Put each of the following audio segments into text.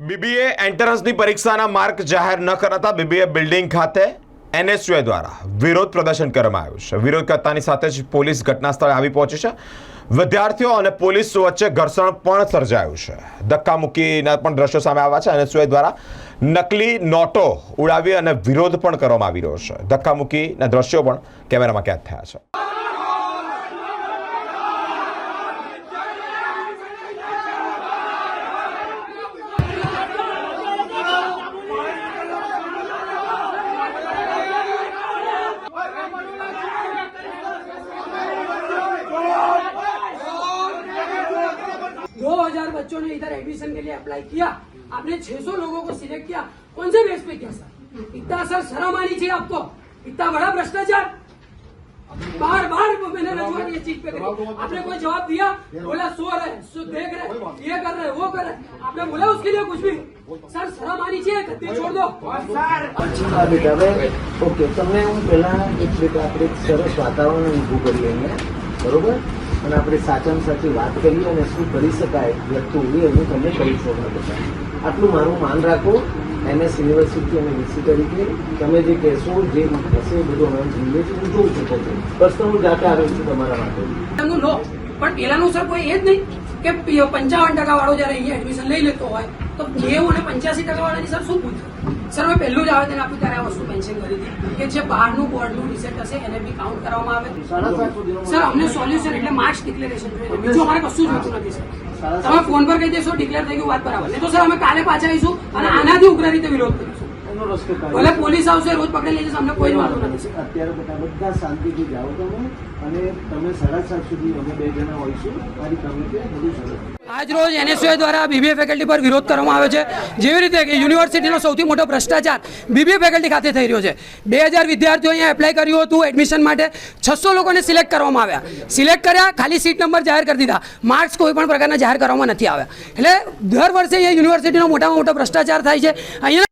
BBA એન્ટ્રન્સની પરીક્ષાના mark જાહેર ન કરાતા બીબીએ બિલ્ડિંગ ખાતે એનએસયુએ દ્વારા વિરોધ પ્રદર્શન કરવામાં આવ્યું છે. વિરોધ કરતાની સાથે જ પોલીસ ઘટના સ્થળે આવી પહોંચી છે. વિદ્યાર્થીઓ અને પોલીસ વચ્ચે ઘર્ષણ પણ સર્જાયું છે. ધક્કામુક્કીના પણ દ્રશ્યો સામે આવ્યા છે. એનએસયુએ દ્વારા નકલી નોટો ઉડાવી અને વિરોધ પણ કરવામાં આવી રહ્યો છે. ધક્કામુક્કીના દ્રશ્યો પણ કેમેરામાં કેદ થયા છે. बच्चों ने इधर एडमिशन के लिए अप्लाई किया आपने 600 लोगों को सिलेक्ट किया कौन से बेस पे किया सर इतना सर शर्म आनी चाहिए आपको इतना बड़ा भ्रष्टाचार बार बार मैंने रजूआत ये चीज पे करी आपने कोई जवाब दिया बोला सो रहे सो देख रहे ये कर रहे वो कर रहे आपने बोला उसके लिए कुछ भी सर शर्म आनी चाहिए गद्दी छोड़ दो હા બેટા હવે ઓકે તમને હું પહેલા એક બેટા આપણે એક સરસ વાતાવરણ ઊભું કરીએ અહીંયા બરોબર અને આપણે સાચામાં સાચી વાત કરીએ અને શું કરી શકાય, વ્યક્તિ ઊભી હું તમને કરી શકો બેટા આટલું મારું માન રાખો એમએસ યુનિવર્સિટી અને વીસી તરીકે. તમે જે કહેશો, જે હશે એ બધું અમે જોઈએ છીએ હું જોઉં છું પોતે. બસ તો હું જાતે આવ્યો છું તમારા માટે. લો. પણ પેલાનું સર કોઈ એ જ નહીં કે પંચાવન ટકા વાળો જયારે અહીંયા એડમિશન લઈ લેતો હોય, તો નેવું અને પંચ્યાસી ટકા વાળાની સર શું પૂછે? સર મેં પહેલું જ આવેદન આપ્યું ત્યારે આ વસ્તુ મેન્શન કરી હતી કે જે બહારનું બોર્ડનું રિઝલ્ટ હશે એને બી કાઉન્ટ કરવામાં આવે. સર અમને સોલ્યુશન એટલે માર્ક્સ ડિક્લેરેશન જોઈએ. બીજું અમારે કશું જોઈતું નથી સર. તમે ફોન પર કહી દેશો ડિક્લેર થઈ ગયું વાત બરાબર નહીં તો સર અમે કાલે પાછા આવીશું અને આનાથી ઉગ્ર રીતે વિરોધ કરીશું. એનો રસ્તો ભલે પોલીસ આવશે રોજ પકડી લઈ જશે અમને કોઈ વાંધો નથી. અત્યારે બધા બધા શાંતિથી જાઓ તમે અને તમે સાડા સાત સુધી અમે બે જણા હોઈશું. મારી કમિટી બધું સરસ આજ રોજ એનએસયુએ દ્વારા બીબીએ ફેકલ્ટી પર વિરોધ કરવામાં આવ્યો છે. જેવી રીતે કે યુનિવર્સિટીનો સૌથી મોટો ભ્રષ્ટાચાર બીબીએ ફેકલ્ટી ખાતે થઈ રહ્યો છે. બે હજાર વિદ્યાર્થીઓ અહીંયા એપ્લાય કર્યું હતું એડમિશન માટે. છસો લોકોને સિલેક્ટ કરવામાં આવ્યા. સિલેક્ટ કર્યા ખાલી સીટ નંબર જાહેર કરી દીધા. માર્ક્સ કોઈ પણ પ્રકારના જાહેર કરવામાં નથી આવ્યા. એટલે દર વર્ષે અહીંયા યુનિવર્સિટીનો મોટામાં મોટો ભ્રષ્ટાચાર થાય છે. અહીંયા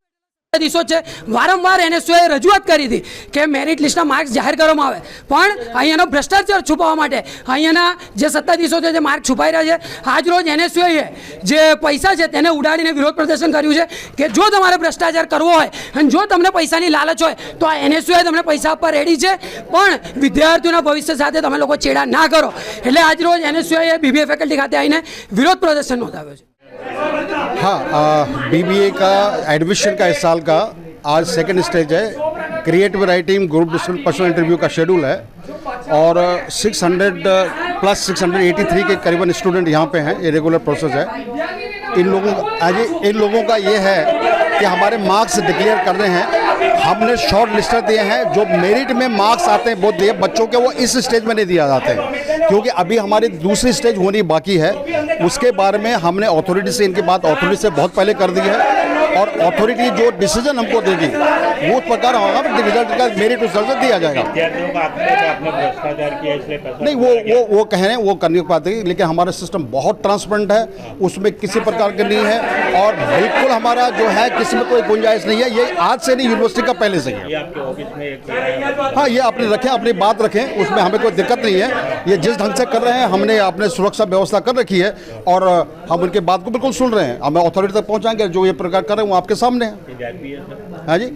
દિવસો છે? વારંવાર એનએસયુએ રજૂઆત કરી હતી કે મેરિટ લિસ્ટના માર્ક્સ જાહેર કરવામાં આવે. પણ અહીંયાનો ભ્રષ્ટાચાર છુપાવવા માટે, અહીંયાના જે સત્તાધીશો છે, જે માર્ક છુપાઈ રહ્યા છે આજ રોજ એનએસયુએ જે પૈસા છે, તેને ઉડાડીને વિરોધ પ્રદર્શન કર્યું છે કે જો તમારે ભ્રષ્ટાચાર કરવો હોય અને જો તમને પૈસાની લાલચ હોય, તો આ એનએસયુએ તમને પૈસા આપવા રેડી છે. પણ વિદ્યાર્થીઓના ભવિષ્ય સાથે તમે લોકો ચેડા ના કરો. એટલે આજ રોજ એનએસયુએ બીબીએ ફેકલ્ટી ખાતે આવીને વિરોધ પ્રદર્શન નોંધાવ્યો છે. हाँ बीबीए का एडमिशन का इस साल का आज सेकंड स्टेज है। Creative writing group discussion personal interview का शेड्यूल है। और 600 प्लस 683 के करीबन स्टूडेंट यहाँ पे हैं, ये रेगुलर प्रोसेस है। इन लोगों आज इन लोगों का ये है कि हमारे मार्क्स डिक्लेयर कर रहे हैं। हमने शॉर्ट लिस्टर दिए हैं, जो मेरिट में मार्क्स आते हैं वो दिए बच्चों के वो इस स्टेज में नहीं दिया जाते। हैं क्योंकि अभी हमारी दूसरी स्टेज होनी बाकी है। उसके बारे में हमने अथॉरिटी से इनकी बात अथॉरिटी से बहुत पहले कर दी है और अथॉरिटी जो डिसीज़न हमको देगी वो उस प्रकार होगा रिज़ल्ट का मेरिट उस से दिया जाएगा। नहीं वो वो वो कह रहे हैं वो करने नहीं पाते लेकिन हमारा सिस्टम बहुत ट्रांसपेरेंट है उसमें किसी प्रकार के नहीं है। और बिल्कुल हमारा जो है किसी में कोई गुंजाइश नहीं है ये आज से नहीं यूनिवर्सिटी का पहले से ही है। है। ये अपने रखें अपनी बात रखें उसमें हमें कोई दिक्कत नहीं है। ये जिस ढंग से कर रहे हैं हमने अपने सुरक्षा व्यवस्था कर रखी है और हम उनके बात को बिल्कुल सुन रहे हैं। हमें अथॉरिटी तक पहुंचाएँगे जो ये प्रकार कर रहे हैं वो आपके सामने है। है हाँ जी?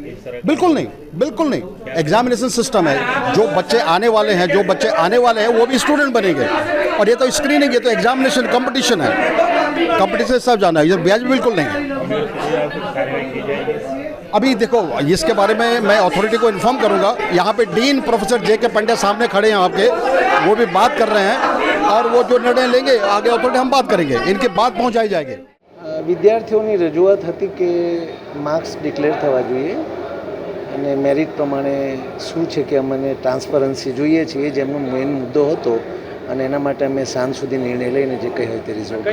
बिल्कुल नहीं बिल्कुल नहीं। एग्जामिनेशन सिस्टम है। जो बच्चे आने वाले हैं जो बच्चे आने वाले हैं वो भी स्टूडेंट बनेंगे। और ये तो स्क्रीनिंग ये तो एग्जामिनेशन कंपटीशन है। कंपटीशन सब जाना है ये ब्याज बिल्कुल नहीं है कार्रवाई की जाएगी अभी देखो इसके बारे में मैं अथॉरिटी को इन्फॉर्म करूंगा यहाँ पे डीन प्रोफेसर जे के पंड्या सामने खड़े हैं आपके वो भी बात कर रहे हैं और वो जो निर्णय लेंगे आगे अथॉरिटी हम बात करेंगे इनकी बात पहुंचाई जाएगी અ, વિદ્યાર્થીઓની રજૂઆત હતી કે માર્ક્સ ડિક્લેર થવા જોઈએ અને મેરિટ પ્રમાણે શું છે કે અમને ટ્રાન્સપરન્સી જોઈએ છે એ જ એમનો મેઇન મુદ્દો હતો અને એના માટે અમે સાંજ સુધી નિર્ણય લઈને જે કંઈ હોય તે રિઝલ્ટ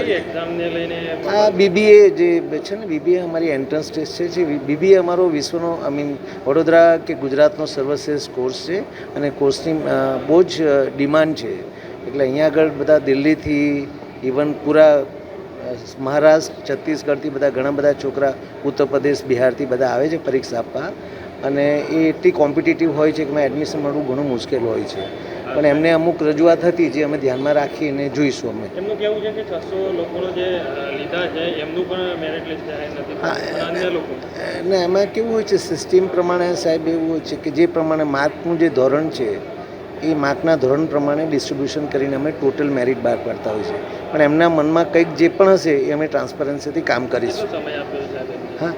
આ બીબીએ જે છે ને બીબીએ અમારી એન્ટ્રન્સ ટેસ્ટ છે જે બીબીએ અમારો વિશ્વનો આઈ મીન વડોદરા કે ગુજરાતનો સર્વશ્રેષ્ઠ કોર્સ છે અને કોર્સની બહુ જ ડિમાન્ડ છે. એટલે અહીંયા આગળ બધા દિલ્હીથી ઇવન પૂરા મહારાષ્ટ્ર છત્તીસગઢથી બધા ઘણા બધા છોકરા ઉત્તર પ્રદેશ બિહારથી બધા આવે છે પરીક્ષા આપવા. અને એ એટલી કોમ્પિટિટિવ હોય છે કે એમાં એડમિશન મળવું ઘણું મુશ્કેલ હોય છે. પણ એમને અમુક રજૂઆત હતી જે અમે ધ્યાનમાં રાખીને જોઈશું અમે. એમનું કેવું છે કે છસો લોકોનો જે લીધા છે એમનું પણ મેરિટ લિસ્ટ જાહેર નથી. અને લોકો? ને એમાં કેવું હોય છે સિસ્ટમ પ્રમાણે સાહેબ એવું હોય છે કે જે પ્રમાણે માર્કનું જે ધોરણ છે એ માર્કના ધોરણ પ્રમાણે ડિસ્ટ્રીબ્યુશન કરીને અમે ટોટલ મેરિટ બહાર પાડતા હોય છે. પણ એમના મનમાં કંઈક જે પણ હશે એ અમે ટ્રાન્સપરન્સીથી કામ કરીશું. હા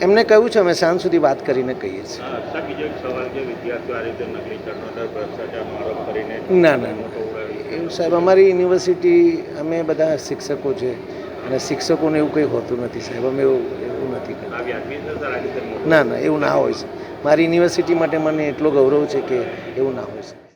એમને કહ્યું છે અમે સાંજ સુધી વાત કરીને કહીએ છીએ. ના ના એવું સાહેબ અમારી યુનિવર્સિટી અમે બધા શિક્ષકો છે અને શિક્ષકોને એવું કંઈ હોતું નથી સાહેબ અમે એવું એવું નથી કરતા. ના ના એવું ના હોય છે મારી યુનિવર્સિટી માટે મને એટલો ગૌરવ છે કે એવું ના હોય છે